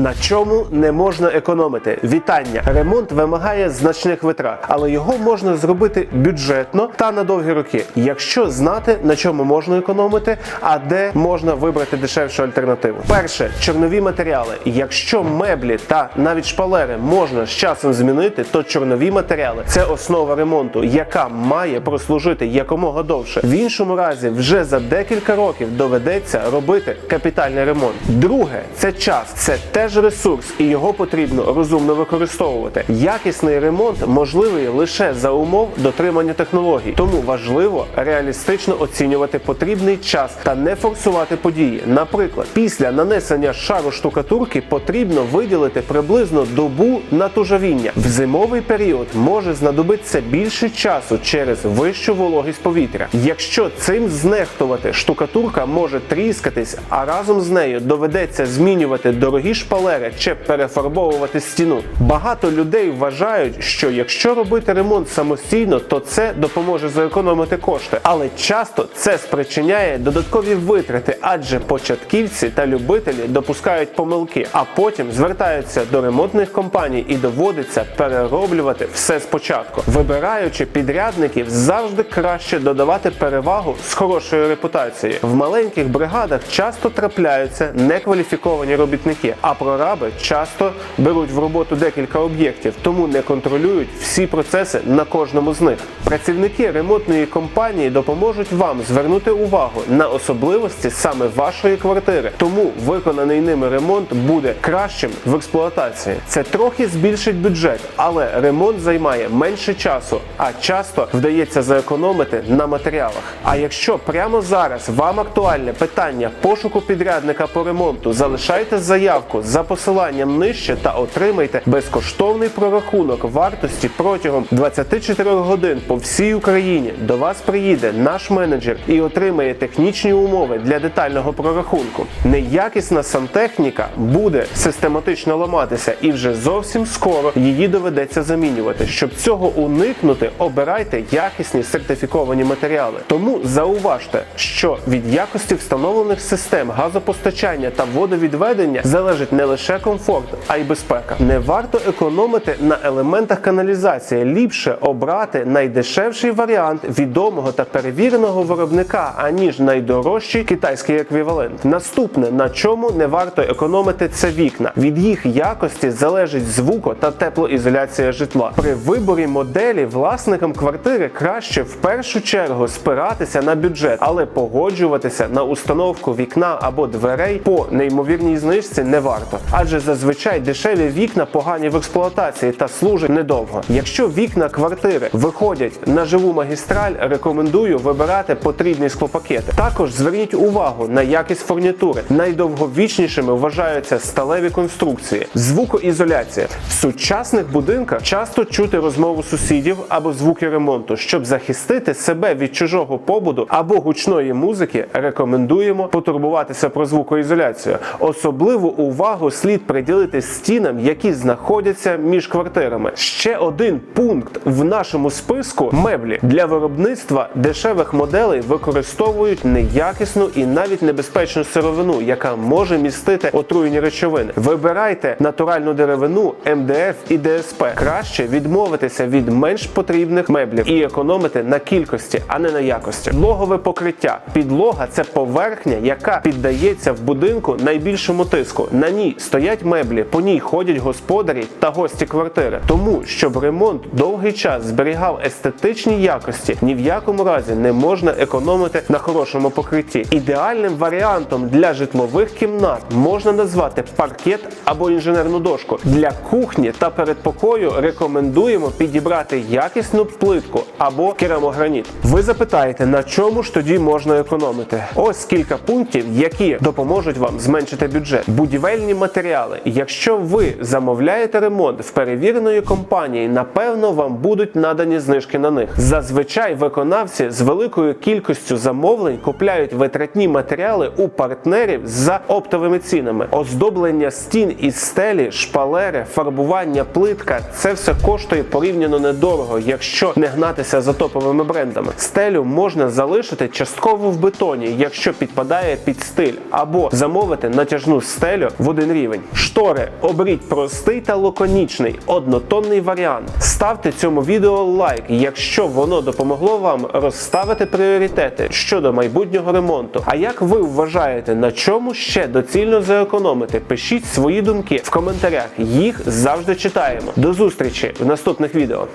На чому не можна економити? Вітання! Ремонт вимагає значних витрат, але його можна зробити бюджетно та на довгі роки, якщо знати на чому можна економити, а де можна вибрати дешевшу альтернативу. Перше чорнові матеріали. Якщо меблі та навіть шпалери можна з часом змінити, то чорнові матеріали це основа ремонту, яка має прослужити якомога довше. В іншому разі, вже за декілька років доведеться робити капітальний ремонт. Друге це час, це теж ресурс, і його потрібно розумно використовувати. Якісний ремонт можливий лише за умов дотримання технологій, тому важливо реалістично оцінювати потрібний час та не форсувати події. Наприклад, після нанесення шару штукатурки потрібно виділити приблизно добу на тужавіння. В зимовий період може знадобитися більше часу через вищу вологість повітря. Якщо цим знехтувати, штукатурка може тріскатись, а разом з нею доведеться змінювати дорогі шпалери чи перефарбовувати стіну. Багато людей вважають, що якщо робити ремонт самостійно, то це допоможе зекономити кошти. Але часто це спричиняє додаткові витрати, адже початківці та любителі допускають помилки, а потім звертаються до ремонтних компаній і доводиться перероблювати все спочатку. Вибираючи підрядників, завжди краще додавати перевагу з хорошою репутацією. В маленьких бригадах часто трапляються некваліфіковані робітники, а прораби часто беруть в роботу декілька об'єктів, тому не контролюють всі процеси на кожному з них. Працівники ремонтної компанії допоможуть вам звернути увагу на особливості саме вашої квартири, тому виконаний ними ремонт буде кращим в експлуатації. Це трохи збільшить бюджет, але ремонт займає менше часу, а часто вдається заекономити на матеріалах. А якщо прямо зараз вам актуальне питання пошуку підрядника по ремонту, залишайте заявку за посиланням нижче та отримайте безкоштовний прорахунок вартості протягом 24 годин по всій Україні. До вас приїде наш менеджер і отримає технічні умови для детального прорахунку. Неякісна сантехніка буде систематично ламатися, і вже зовсім скоро її доведеться замінювати. Щоб цього уникнути, обирайте якісні сертифіковані матеріали. Тому зауважте, що від якості встановлених систем газопостачання та водовідведення залежить не лише комфорт, а й безпека. Не варто економити на елементах каналізації. Ліпше обрати найдешевший варіант відомого та перевіреного виробника, аніж найдорожчий китайський еквівалент. Наступне, на чому не варто економити, це вікна. Від їх якості залежить звуко та теплоізоляція житла. При виборі моделі власникам квартири краще в першу чергу спиратися на бюджет, але погоджуватися на установку вікна або дверей по неймовірній знижці не варто, адже зазвичай дешеві вікна погані в експлуатації та служать недовго. Якщо вікна квартири виходять на живу магістраль, рекомендую вибирати потрібні склопакети. Також зверніть увагу на якість фурнітури. Найдовговічнішими вважаються сталеві конструкції, звукоізоляція. В сучасних будинках часто чути розмову сусідів або звуки ремонту. Щоб захистити себе від чужого побуду або гучної музики, рекомендуємо потурбуватися про звукоізоляцію. Особливу увагу слід приділити стінам, які знаходяться між квартирами. Ще один пункт в нашому списку меблі для виробництва дешевих моделей використовують неякісну і навіть небезпечну сировину, яка може містити отруєні речовини. Вибирайте натуральну деревину, МДФ і ДСП. Краще відмовитися від менш потрібних меблів і економити на кількості, а не на якості. Підлогове покриття. Підлога це поверхня, яка піддається в будинку найбільшому тиску. На ній стоять меблі, по ній ходять господарі та гості квартири. Тому, щоб ремонт довгий час зберігав естетичні якості, ні в якому разі не можна економити на хорошому покритті. Ідеальним варіантом для житлових кімнат можна назвати паркет або інженерну дошку. Для кухні та передпокою рекомендуємо підібрати якісну плитку або керамограніт. Ви запитаєте, на чому ж тоді можна економити? Ось кілька пунктів, які допоможуть вам зменшити бюджет. Будівельні матеріали. Якщо ви замовляєте ремонт в перевіреної компанії, напевно вам будуть надані знижки на них. Зазвичай виконавці з великою кількістю замовлень купляють витратні матеріали у партнерів за оптовими цінами. Оздоблення стін із стелі, шпалери, фарбування плитка це все коштує порівняно недорого, якщо не гнатися за топовими брендами. Стелю можна залишити частково в бетоні, якщо підпадає під стиль, або замовити натяжну стелю в одиниці один рівень. Штори оберіть простий та лаконічний однотонний варіант. Ставте цьому відео лайк, якщо воно допомогло вам розставити пріоритети щодо майбутнього ремонту. А як ви вважаєте, на чому ще доцільно зекономити? Пишіть свої думки в коментарях. Їх завжди читаємо. До зустрічі в наступних відео.